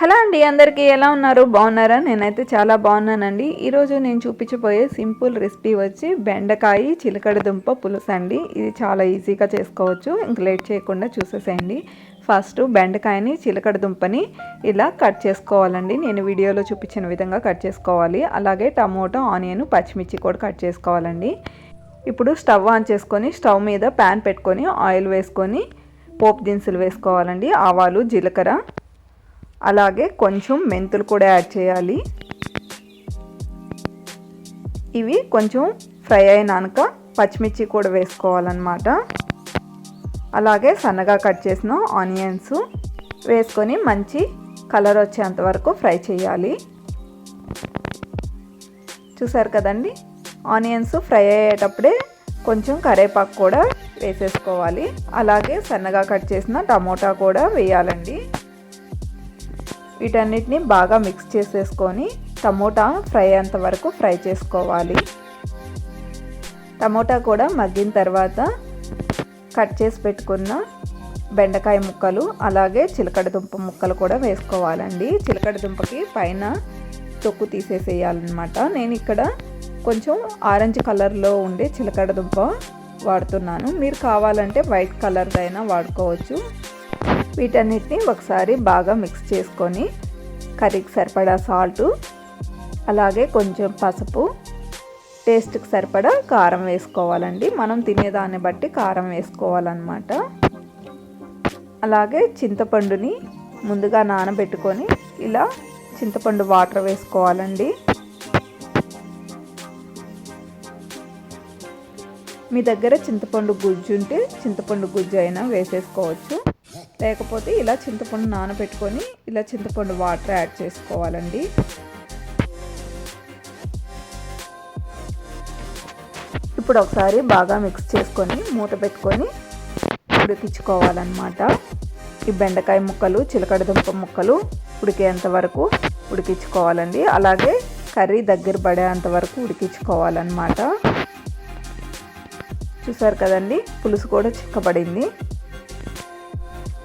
Hello అండి అందరికీ ఎలా ఉన్నారు? బాగున్నారా? నేనైతే చాలా బాగున్నానండి. ఈరోజు నేను చూపించబోయే సింపుల్ రెసిపీ వచ్చి బెండకాయ చిలకడ దుంప పులుసు అండి. ఇది చాలా ఈజీగా చేసుకోవచ్చు. ఇంక లేట్ చేయకుండా చూసేసేయండి. ఫస్ట్ బెండకాయని చిలకడ దుంపని ఇలా కట్ చేసుకోవాలండి. నేను వీడియోలో చూపించిన విధంగా కట్ చేసుకోవాలి. అలాగే టమోటా ఆనియన్ పచ్చిమిర్చి కూడా కట్ చేసుకోవాలండి. ఇప్పుడు స్టవ్ ఆన్ చేసుకొని స్టవ్ మీద ప్యాన్ పెట్టుకొని ఆయిల్ వేసుకొని పోపు దినుసులు వేసుకోవాలండి. ఆవాలు జీలకర్ర అలాగే కొంచెం మెంతులు కూడా యాడ్ చేయాలి. ఇవి కొంచెం ఫ్రై అయినాక పచ్చిమిర్చి కూడా వేసుకోవాలన్నమాట. అలాగే సన్నగా కట్ చేసిన ఆనియన్స్ వేసుకొని మంచి కలర్ వచ్చేంత వరకు ఫ్రై చేయాలి. చూసారు కదండి? ఆనియన్స్ ఫ్రై అయ్యేటప్పుడే కొంచెం కరేపాకు కూడా వేసేసుకోవాలి. అలాగే సన్నగా కట్ చేసిన టమోటా కూడా వేయాలండి. వీటన్నిటిని బాగా మిక్స్ చేసేసుకొని టమోటా ఫ్రై అంత వరకు ఫ్రై చేసుకోవాలి. టమోటా కూడా మగ్గిన తర్వాత కట్ చేసి పెట్టుకున్న బెండకాయ ముక్కలు అలాగే చిలకడ దుంప ముక్కలు కూడా వేసుకోవాలండి. చిలకడ దుంపకి పైన తొక్కు తీసేసేయాలన్నమాట. నేను ఇక్కడ కొంచెం ఆరెంజ్ కలర్లో ఉండే చిలకడ దుంప వాడుతున్నాను. మీరు కావాలంటే వైట్ కలర్దైనా వాడుకోవచ్చు. వీటన్నిటిని ఒకసారి బాగా మిక్స్ చేసుకొని కర్రీకి సరిపడా సాల్టు అలాగే కొంచెం పసుపు టేస్ట్కి సరిపడా కారం వేసుకోవాలండి. మనం తినేదాన్ని బట్టి కారం వేసుకోవాలన్నమాట. అలాగే చింతపండుని ముందుగా నానబెట్టుకొని ఇలా చింతపండు వాటర్ వేసుకోవాలండి. మీ దగ్గర చింతపండు గుజ్జు ఉంటే చింతపండు గుజ్జు అయినా వేసేసుకోవచ్చు. లేకపోతే ఇలా చింతపండు నానబెట్టుకొని ఇలా చింతపండు వాటర్ యాడ్ చేసుకోవాలండి. ఇప్పుడు ఒకసారి బాగా మిక్స్ చేసుకొని మూత పెట్టుకొని ఉడికించుకోవాలన్నమాట. ఈ బెండకాయ ముక్కలు చిలకడ దుంప ముక్కలు ఉడికేంత వరకు ఉడికించుకోవాలండి. అలాగే కర్రీ దగ్గర పడేంత వరకు ఉడికించుకోవాలన్నమాట. చూసారు కదండి పులుసు కూడా చిక్కబడింది.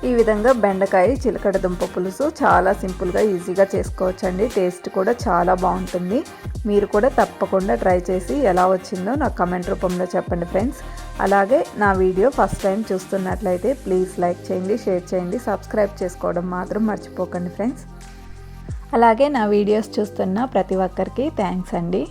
ఈ విధంగా బెండకాయ చిలకడ దుంప పులుసు చాలా సింపుల్గా ఈజీగా చేసుకోవచ్చండి. టేస్ట్ కూడా చాలా బాగుంటుంది. మీరు కూడా తప్పకుండా ట్రై చేసి ఎలా వచ్చిందో నాకు కమెంట్ రూపంలో చెప్పండి ఫ్రెండ్స్. అలాగే నా వీడియో ఫస్ట్ టైం చూస్తున్నట్లయితే ప్లీజ్ లైక్ చేయండి షేర్ చేయండి సబ్స్క్రైబ్ చేసుకోవడం మాత్రం మర్చిపోకండి ఫ్రెండ్స్. అలాగే నా వీడియోస్ చూస్తున్న ప్రతి ఒక్కరికి థ్యాంక్స్ అండి.